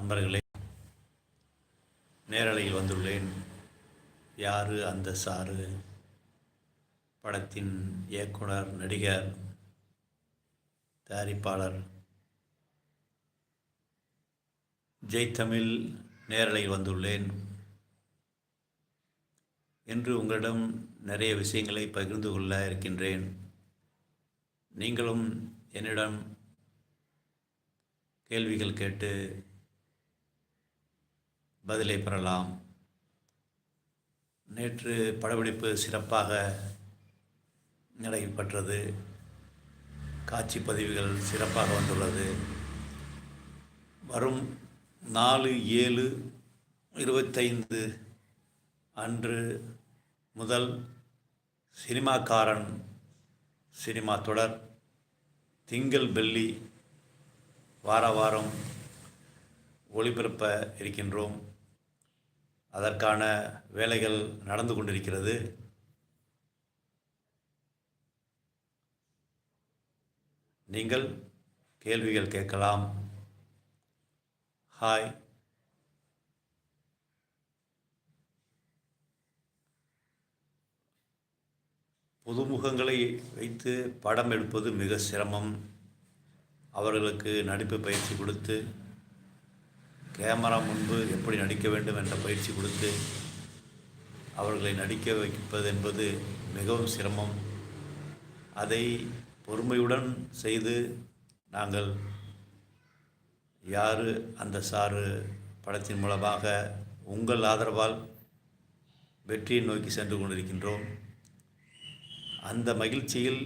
நண்பர்களே நேரலையில் வந்துள்ளேன். யாரு அந்த சாரு? படத்தின் இயக்குனர் நடிகர் தயாரிப்பாளர். ஜெய்தமிழ் நேரலையில் வந்துள்ளேன். என்று உங்களிடம் நிறைய விஷயங்களை பகிர்ந்து கொள்ள இருக்கின்றேன். நீங்களும் என்னிடம் கேள்விகள் கேட்டு பதிலை பெறலாம். நேற்று படப்பிடிப்பு சிறப்பாக நடைபெற்றது. காட்சி பதிவுகள் சிறப்பாக வந்துள்ளது. வரும் நாலு ஏழு இருபத்தைந்து அன்று முதல் சினிமாக்காரன் சினிமா தொடர் திங்கள் வெள்ளி வார வாரம் ஒளிபரப்ப இருக்கின்றோம். அதற்கான வேலைகள் நடந்து கொண்டிருக்கிறது. நீங்கள் கேள்விகள் கேட்கலாம். ஹாய் புதுமுகங்களை வைத்து படம் எடுப்பது மிக சிரமம். அவர்களுக்கு நடிப்பு பயிற்சி கொடுத்து கேமரா முன்பு எப்படி நடிக்க வேண்டும் என்ற பயிற்சி கொடுத்து அவர்களை நடிக்க வைப்பது என்பது மிகவும் சிரமம். அதை பொறுமையுடன் செய்து நாங்கள் யாரு அந்த சாரு படத்தின் மூலமாக உங்கள் ஆதரவால் வெற்றியை நோக்கி சென்று கொண்டிருக்கின்றோம். அந்த மகிழ்ச்சியில்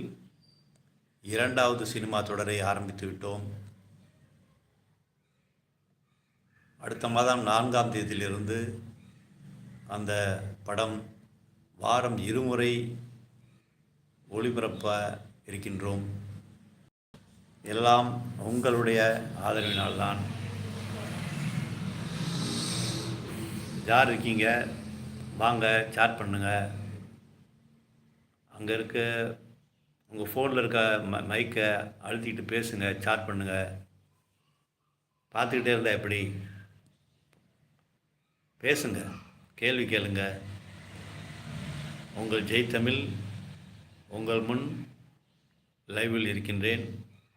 இரண்டாவது சினிமா தொடரை ஆரம்பித்து விட்டோம். அடுத்த மாதம் நான்காம் தேதியிலிருந்து அந்த படம் வாரம் இருமுறை ஒளிபரப்ப இருக்கின்றோம். எல்லாம் உங்களுடைய ஆதரவினால்தான். யார் இருக்கீங்க? வாங்க சாட் பண்ணுங்கள் அங்கே இருக்க உங்கள் ஃபோனில் இருக்க ம மைக்கை அழுத்திக்கிட்டு பேசுங்க சாட் பண்ணுங்கள் பார்த்துக்கிட்டே இருந்தால் எப்படி? பேசுங்க கேள்வி கேளுங்க. உங்கள் ஜெய் தமிழ் உங்கள் முன் லைவில் இருக்கின்றேன்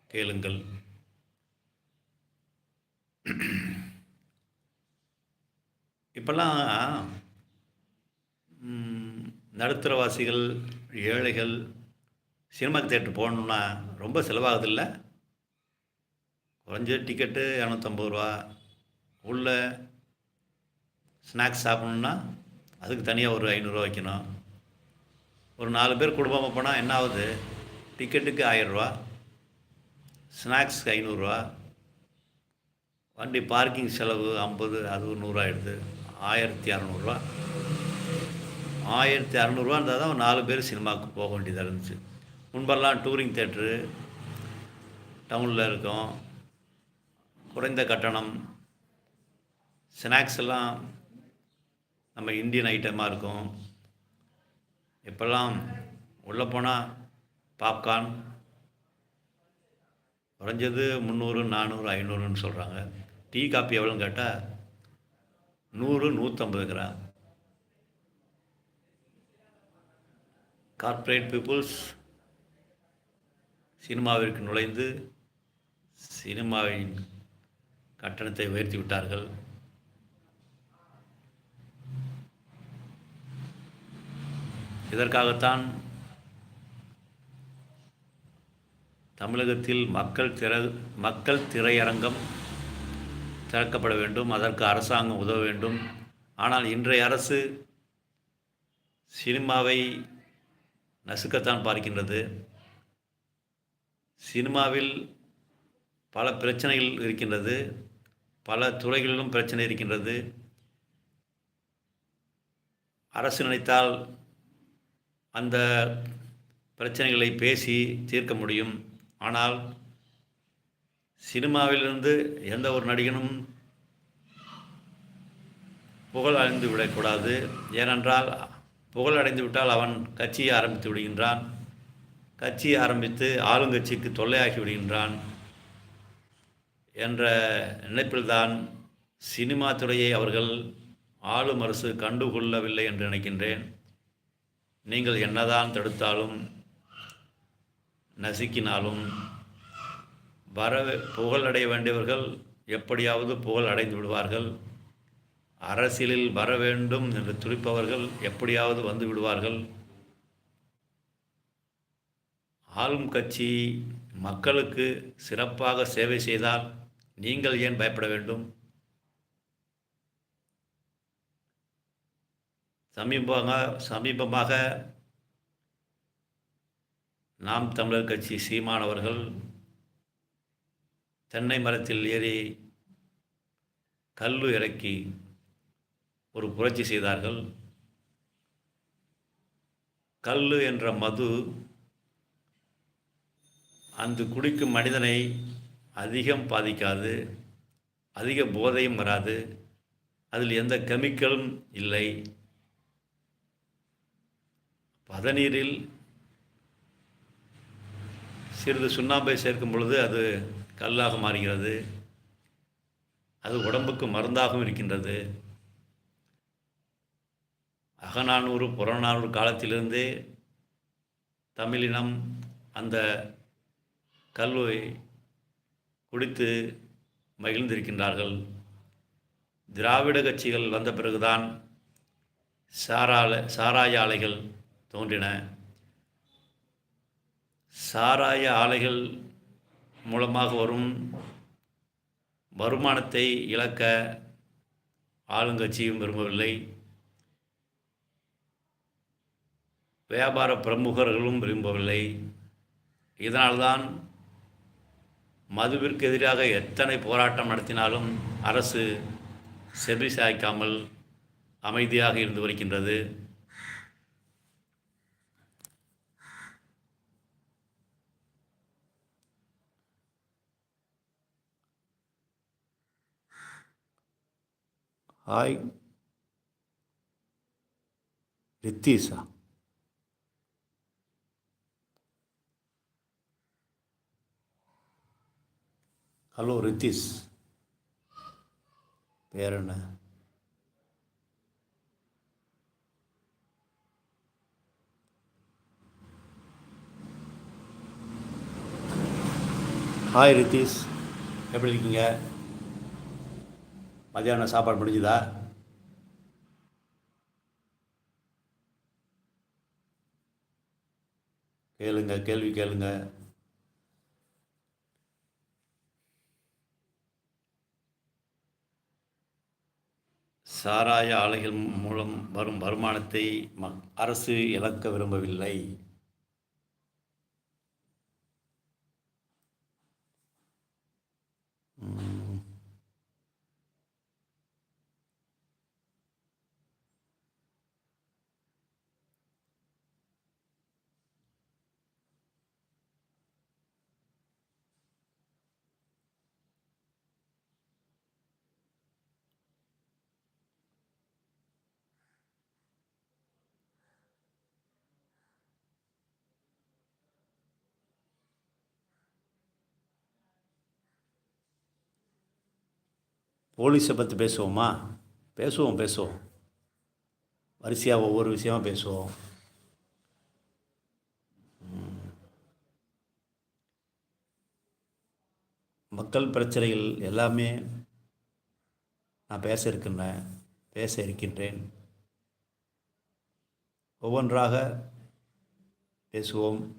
கேளுங்கள். இப்போல்லாம் நடுத்தரவாசிகள் ஏழைகள் சினிமா தேட்டர் போகணுன்னா ரொம்ப செலவாகுதில்ல. குறைஞ்ச டிக்கெட்டு இரநூத்தம்பது ரூபா. உள்ள ஸ்நாக்ஸ் சாப்பிட்ணுன்னா அதுக்கு தனியாக ஒரு ஐநூறுரூவா வைக்கணும். ஒரு நாலு பேர் குடும்பமாக போனால் என்ன ஆகுது? டிக்கெட்டுக்கு ஆயிரரூவா ஸ்நாக்ஸ்க்கு ஐநூறுரூவா வண்டி பார்க்கிங் செலவு ஐம்பது அது ஒரு நூறுரூவா ஆயிரத்தி அறநூறுவா. ஆயிரத்தி அறநூறுவா இருந்தால் தான் நாலு பேர் சினிமாவுக்கு போக வேண்டியதாக இருந்துச்சு. முன்பெல்லாம் டூரிங் தேட்ரு டவுனில் இருக்கும். குறைந்த கட்டணம். ஸ்நாக்ஸ் எல்லாம் நம்ம இந்தியன் ஐட்டமாக இருக்கும். இப்போல்லாம் உள்ளே போனால் பாப்கார்ன் குறைஞ்சது முந்நூறு நானூறு ஐநூறுன்னு சொல்கிறாங்க டீ காப்பி எவ்வளோன்னு கேட்டால் நூறு நூற்றம்பதுங்கிறான் கார்ப்பரேட் பீப்புள்ஸ் சினிமாவிற்கு நுழைந்து சினிமாவின் கட்டணத்தை உயர்த்தி விட்டார்கள். இதற்காகத்தான் தமிழகத்தில் மக்கள் திற மக்கள் திரையரங்கம் திறக்கப்பட வேண்டும் அதற்கு அரசாங்கம் உதவ வேண்டும். ஆனால் இன்றைய அரசு சினிமாவை நசுக்கத்தான் பார்க்கின்றது. சினிமாவில் பல பிரச்சனைகள் இருக்கின்றது. பல துறைகளிலும் பிரச்சனை இருக்கின்றது. அரசு நினைத்தால் அந்த பிரச்சனைகளை பேசி தீர்க்க முடியும். ஆனால் சினிமாவிலிருந்து எந்த ஒரு நடிகனும் புகழ் அடைந்து விடக்கூடாது. ஏனென்றால் புகழ் அடைந்து விட்டால் அவன் கட்சியை ஆரம்பித்து விடுகின்றான். கட்சியை ஆரம்பித்து ஆளுங்கட்சிக்கு தொல்லையாகி விடுகின்றான் என்ற நினைப்பில்தான் சினிமா துறையை அவர்கள் ஆளும் அரசு கண்டுகொள்ளவில்லை என்று நினைக்கின்றேன். நீங்கள் என்னதான் தடுத்தாலும் நசுக்கினாலும் வர புகழடைய வேண்டியவர்கள் எப்படியாவது புகழ் அடைந்து விடுவார்கள். அரசியலில் வர வேண்டும் என்று துடிப்பவர்கள் எப்படியாவது வந்து விடுவார்கள். ஆளும் கட்சி மக்களுக்கு சிறப்பாக சேவை செய்தால் நீங்கள் ஏன் பயப்பட வேண்டும்? சமீபமாக சமீபமாக நாம் தமிழர் கட்சி சீமானவர்கள் தென்னை மரத்தில் ஏறி கல்லு இறக்கி ஒரு புரட்சி செய்தார்கள். கல்லு என்ற மது அந்த குடிக்கும் மனிதனை அதிகம் பாதிக்காது அதிக போதையும் வராது அதில் எந்த கெமிக்கலும் இல்லை. பதநீரில் சிறிது சுண்ணாம்பை சேர்க்கும் பொழுது அது கல்லாக மாறுகிறது. அது உடம்புக்கு மருந்தாகவும் இருக்கின்றது. அகநானூறு புறநானூறு காலத்திலிருந்தே தமிழினம் அந்த கல்வை குடித்து மகிழ்ந்திருக்கின்றார்கள். திராவிட கட்சிகள் வந்த பிறகுதான் சாரால சாராய ஆலைகள் தோன்றின. சாராய ஆலைகள் மூலமாக வரும் வருமானத்தை இழக்க ஆளுங்கட்சியும் விரும்பவில்லை. வியாபார பிரமுகர்களும் விரும்பவில்லை. இதனால்தான் மதுவிற்கு எதிராக எத்தனை போராட்டம் நடத்தினாலும் அரசு செவி சாய்க்காமல் அமைதியாக இருந்து வருகின்றது. ஹாய் ரித்தீஷா ஹலோ ரித்தீஷ் பேர் என்ன ஹாய் ரித்தீஷ் எப்படி இருக்கீங்க? மதியானம் சாப்பாடு முடிஞ்சுதா? கேளுங்க கேள்வி கேளுங்க. சாராய ஆலைகள் மூலம் வரும் வருமானத்தை அரசு இழக்க விரும்பவில்லை ம். போலீஸை பற்றி பேசுவோமா? பேசுவோம் பேசுவோம். வரிசையாக ஒவ்வொரு விஷயமா பேசுவோம். மக்கள் பிரச்சனைகள் எல்லாமே நான் பேச இருக்கின்றேன் பேச இருக்கின்றேன். ஒவ்வொன்றாக பேசுவோம்.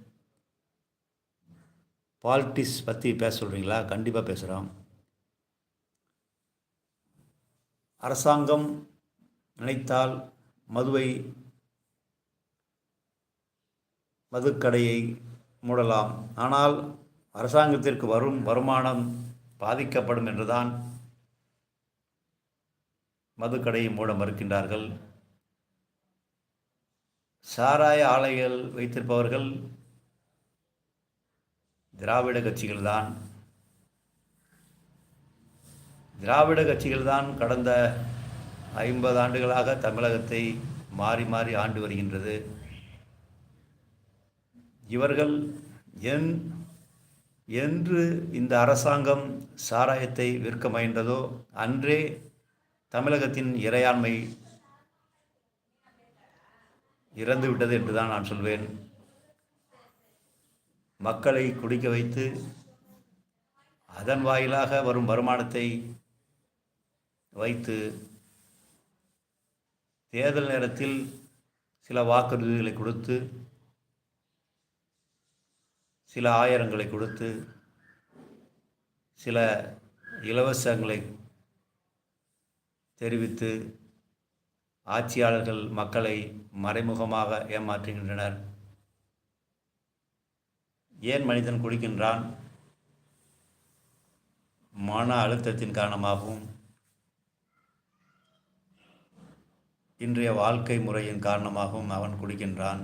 பாலிட்டிக்ஸ் பற்றி பேச சொல்கிறீங்களா கண்டிப்பாக பேசுகிறோம் அரசாங்கம் நினைத்தால் மதுவை மதுக்கடையை மூடலாம். ஆனால் அரசாங்கத்திற்கு வரும் வருமானம் பாதிக்கப்படும் என்றுதான் மதுக்கடையை மூட மறுக்கின்றார்கள். சாராய ஆலைகள் வைத்திருப்பவர்கள் திராவிட கட்சிகள்தான். திராவிட கட்சிகள்தான் கடந்த ஐம்பது ஆண்டுகளாக தமிழகத்தை மாறி மாறி ஆண்டு வருகின்றது. இவர்கள் என் என்று இந்த அரசாங்கம் சாராயத்தை விற்க முயன்றதோ அன்றே தமிழகத்தின் இறையாண்மை இறந்துவிட்டது என்று தான் நான் சொல்வேன். மக்களை குடிக்க வைத்து அதன் வாயிலாக வரும் வருமானத்தை வைத்து தேர்தல் நேரத்தில் சில வாக்குறுதிகளை கொடுத்து சில ஆயிரங்களை கொடுத்து சில இலவசங்களை தெரிவித்து ஆட்சியாளர்கள் மக்களை மறைமுகமாக ஏமாற்றுகின்றனர். ஏன் மனிதன் குடிக்கின்றான்? மன அழுத்தத்தின் காரணமாகவும் இன்றைய வாழ்க்கை முறையின் காரணமாகவும் அவன் குடிக்கின்றான்.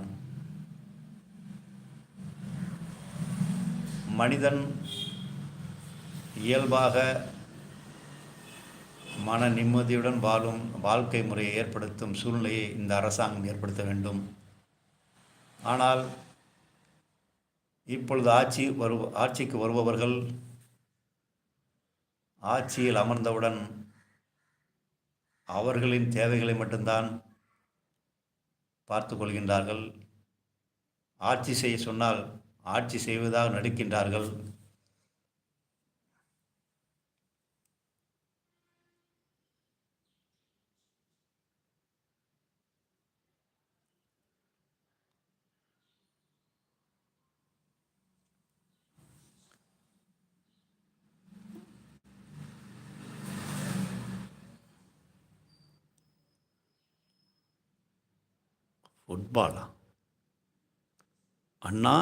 மனிதன் இயல்பாக மன நிம்மதியுடன் வாழும் வாழ்க்கை முறையை ஏற்படுத்தும் சூழ்நிலையை இந்த அரசாங்கம் ஏற்படுத்த வேண்டும். ஆனால் இப்பொழுது ஆட்சி வரு ஆட்சிக்கு வருபவர்கள் ஆட்சியில் அமர்ந்தவுடன் அவர்களின் தேவைகளை மட்டும்தான் பார்த்து கொள்கின்றார்கள். ஆட்சி செய்ய சொன்னால் ஆட்சி செய்வதாக நடிக்கின்றார்கள். ஃபுட்பாலா அண்ணா?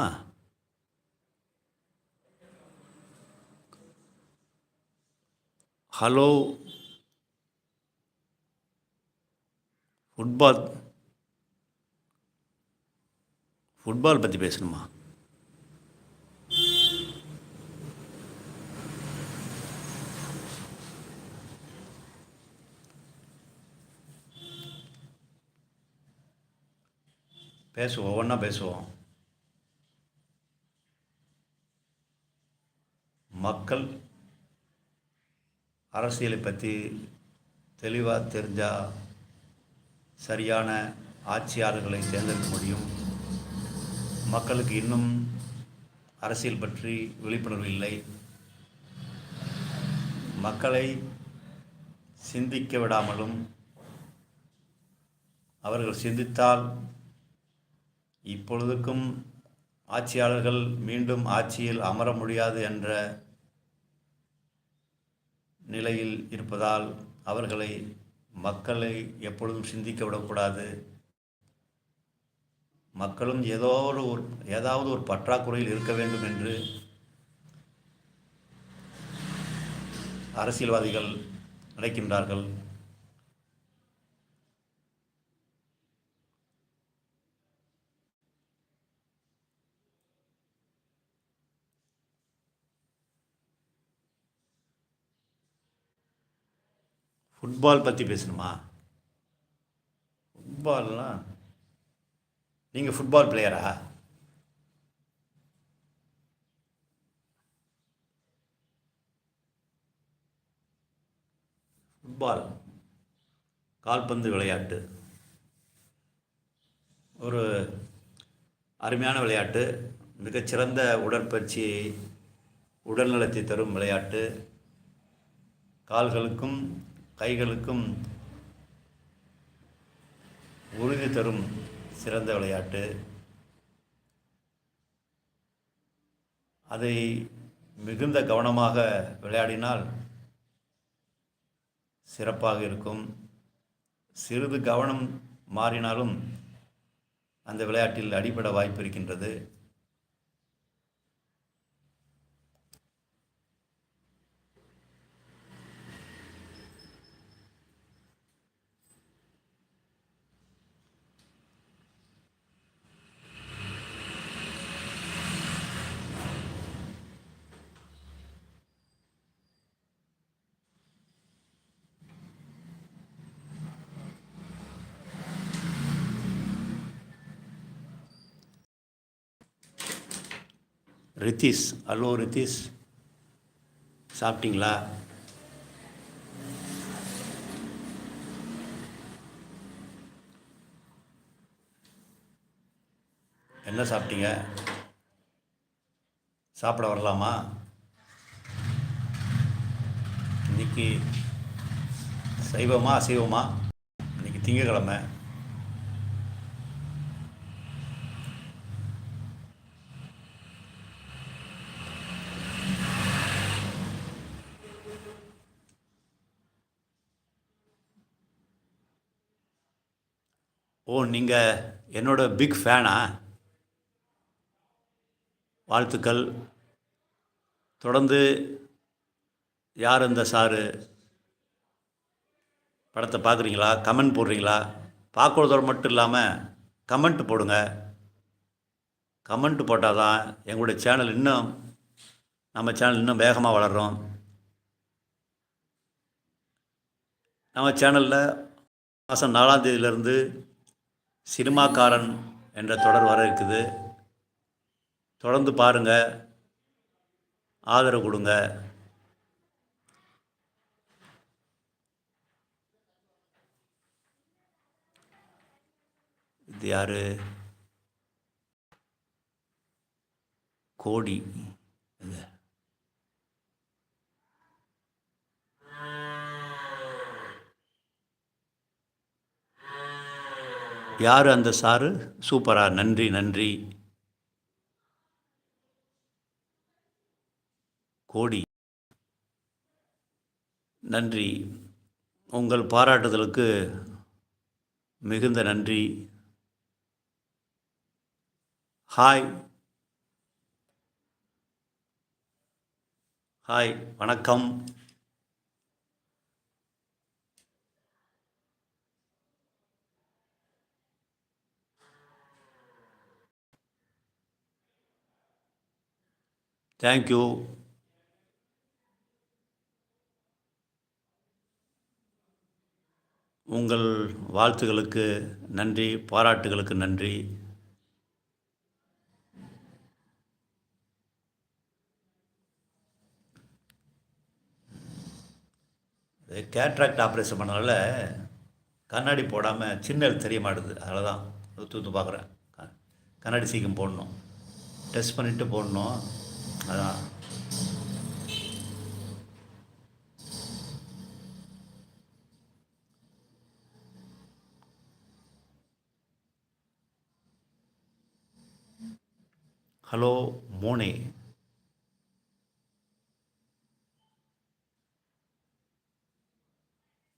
ஹலோ? ஃபுட்பால் ஃபுட்பால் பற்றி பேசணுமா? பேசுவோம் ஒவ்வொன்றா பேசுவோம். மக்கள் அரசியலை பற்றி தெளிவாக தெரிஞ்சால் சரியான ஆட்சியாளர்களை தேர்ந்தெடுக்க முடியும். மக்களுக்கு இன்னும் அரசியல் பற்றி விழிப்புணர்வு இல்லை. மக்களை சிந்திக்க விடாமலும் அவர்கள் சிந்தித்தால் இப்பொழுதுக்கும் ஆட்சியாளர்கள் மீண்டும் ஆட்சியில் அமர முடியாது என்ற நிலையில் இருப்பதால் அவர்களை மக்களை எப்பொழுதும் சிந்திக்க விடக்கூடாது. மக்களும் ஏதோ ஒரு ஒரு ஏதாவது ஒரு பற்றாக்குறையில் இருக்க வேண்டும் என்று அரசியல்வாதிகள் நினைக்கின்றார்கள். ஃபுட்பால் பற்றி பேசணுமா? ஃபுட்பால்லாம் நீங்கள் ஃபுட்பால் பிளேயரா ஃபுட்பால் கால்பந்து விளையாட்டு. ஒரு அருமையான விளையாட்டு மிகச்சிறந்த உடற்பயிற்சி உடல்நலத்தை தரும் விளையாட்டு. கால்களுக்கும் கைகளுக்கும் உறுதி தரும் சிறந்த விளையாட்டு. அதை மிகுந்த கவனமாக விளையாடினால் சிறப்பாக இருக்கும். சிறிது கவனம் மாறினாலும் அந்த விளையாட்டில் அடிபட வாய்ப்பு இருக்கின்றது. ரித்தீஷ் ஹலோ ரித்தீஷ். சாப்பிட்டீங்களா? என்ன சாப்பிட்டீங்க? சாப்பிட வரலாமா? இன்னைக்கு சைவமா அசைவமா? இன்னைக்கு திங்கக்கிழமை. ஓ நீங்கள் என்னோட பிக் ஃபேனா வாழ்த்துக்கள். தொடர்ந்து யார் இந்த சாரு? படத்தை பார்க்குறீங்களா? கமெண்ட் போடுறீங்களா? பார்க்குறதோட மட்டும் இல்லாமல் கமெண்ட் போடுங்க. கமெண்ட் போட்டால் தான் எங்களுடைய சேனல் இன்னும் நம்ம சேனல் இன்னும் வேகமாக வளர்கிறோம் நம்ம சேனலில் மாதம் நாலாம் தேதியிலேருந்து சினிமாக்காரன் என்ற தொடர் வர இருக்குது. தொடர்ந்து பாருங்கள் ஆதரவு கொடுங்க. இது யார்? கோடி. இது. யார் அந்த சாரு? சூப்பரா நன்றி நன்றி. கோடி. நன்றி. உங்கள் பாராட்டுதலுக்கு மிகுந்த நன்றி. ஹாய். ஹாய் வணக்கம். தேங்க்யூ உங்கள் வாழ்த்துகளுக்கு நன்றி பாராட்டுகளுக்கு நன்றி. கேட்ராக்ட் ஆப்ரேஷன் பண்ணனால கண்ணாடி போடாமல் சின்னல் தெரிய மாட்டுது அதில் தான் தூத்து பார்க்குறேன். கண்ணாடி சீக்கிரம் போடணும். டெஸ்ட் பண்ணிவிட்டு போடணும். அதான். ஹலோ மோனே.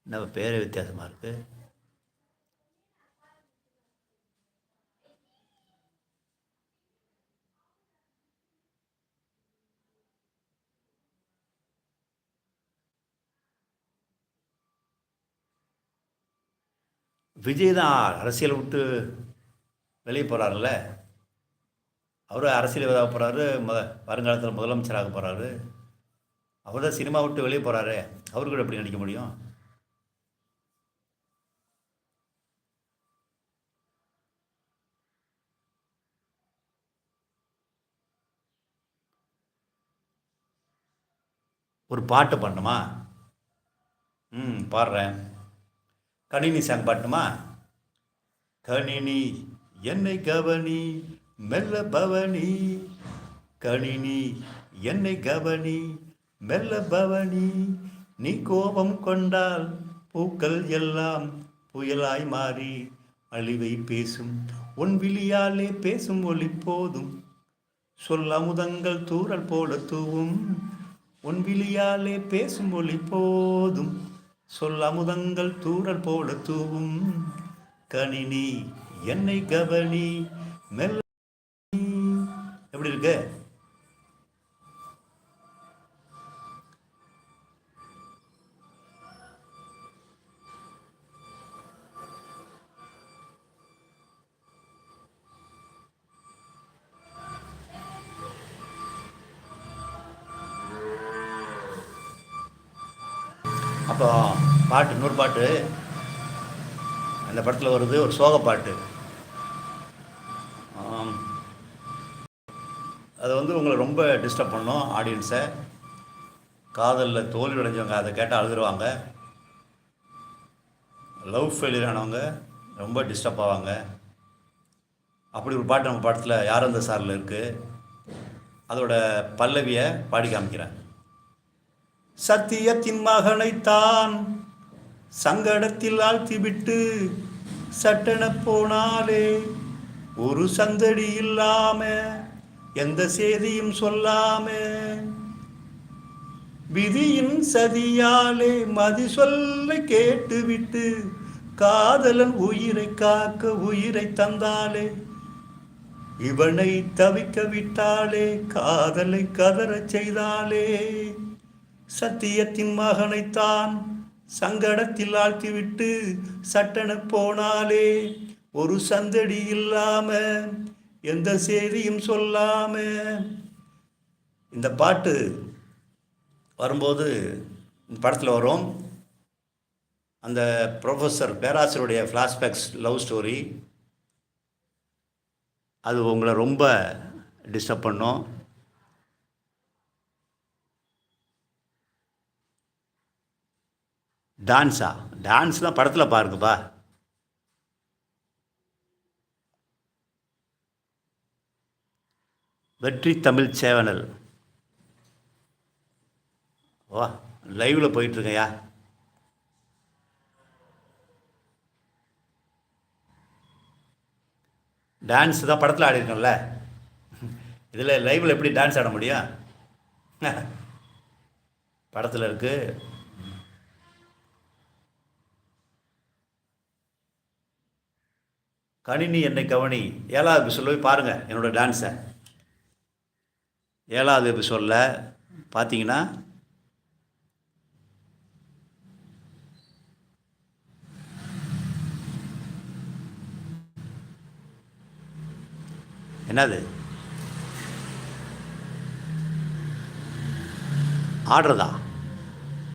என்ன பேரே வித்தியாசமாக இருக்குது விஜய் தான் அரசியல் விட்டு வெளியே போகிறாருல்ல அவரும் அரசியல் போகிறாரு முத வருங்காலத்தில் முதலமைச்சராக போகிறாரு அவர் தான் சினிமா விட்டு வெளியே போகிறாரு அவரு கூட எப்படி நடிக்க முடியும்? ஒரு பாட்டு பண்ணணுமா ம் பாடுறேன். கணினி சாங் பாட்டுமா கணினி என்னை கவனி மெல்ல பவனி. கணினி என்னை கவனி மெல்ல பவனி. நீ கோபம் கொண்டால் பூக்கள் எல்லாம் புயலாய் மாறி அழிவை பேசும். உன் விழியாலே பேசும் ஒளி போதும். சொல்லமுதங்கள் தூரல் போல தூவும். உன் விழியாலே பேசும் ஒளி போதும். சொல் அமுதங்கள் தூரல் போல தூவும். கணினி என்னை கவனி மெல்ல. எப்படி இருக்கு? அப்போ பாட்டு இன்னொரு பாட்டு. அந்த படத்தில் வருது ஒரு சோக பாட்டு. அது வந்து உங்களை ரொம்ப டிஸ்டர்ப் பண்ணும் ஆடியன்ஸை காதலில் தோல்வி அடைஞ்சவங்க அதை கேட்டால் அழுதுருவாங்க. லவ் ஃபெயிலியர் ஆனவங்க ரொம்ப டிஸ்டர்ப் ஆவாங்க. அப்படி ஒரு பாட்டு நம்ம படத்தில் யார் அந்த சாரில் இருக்குது அதோட பல்லவியை பாடி காமிக்கிறேன். சத்தியத்தின் மகனைத்தான் சங்கடத்தில் ஆழ்த்திவிட்டு சட்டென போனாலே ஒரு சந்தடி இல்லாம எந்த செய்தியும் சொல்லாம விதியின் சதியாலே மதி சொல்ல கேட்டுவிட்டு காதலன் உயிரை காக்க உயிரை தந்தாலே இவனை தவிக்க விட்டாளே காதலை கதறச் செய்தாலே சத்தியத்தின் மகனைத்தான் சங்கடத்தில் ஆழ்த்திவிட்டு சட்டன போனாலே ஒரு சந்தடி இல்லாம எந்த செய்தியும் சொல்லாம. இந்த பாட்டு வரும்போது இந்த படத்தில் வரும். அந்த ப்ரொஃபஸர் பேராசருடைய ஃப்ளாஷ்பேக்ஸ் லவ் ஸ்டோரி அது உங்களை ரொம்ப டிஸ்டர்ப் பண்ணும். டான்ஸா? டான்ஸ்லாம் படத்தில் பாருங்கப்பா. வெற்றி தமிழ் சேவனல் ஓ லைவில் போயிட்டுருக்கையா டான்ஸ் தான் படத்தில் ஆடிருக்கோம்ல இதில் லைவில் எப்படி டான்ஸ் ஆட முடியும்? படத்தில் இருக்குது கணினி என்னை கவனி. ஏழாவது எபிசோடில் போய் பாருங்கள் என்னோடய டான்ஸை ஏழாவது எபிசோடில் பார்த்தீங்கன்னா என்னது? ஆடுறதா?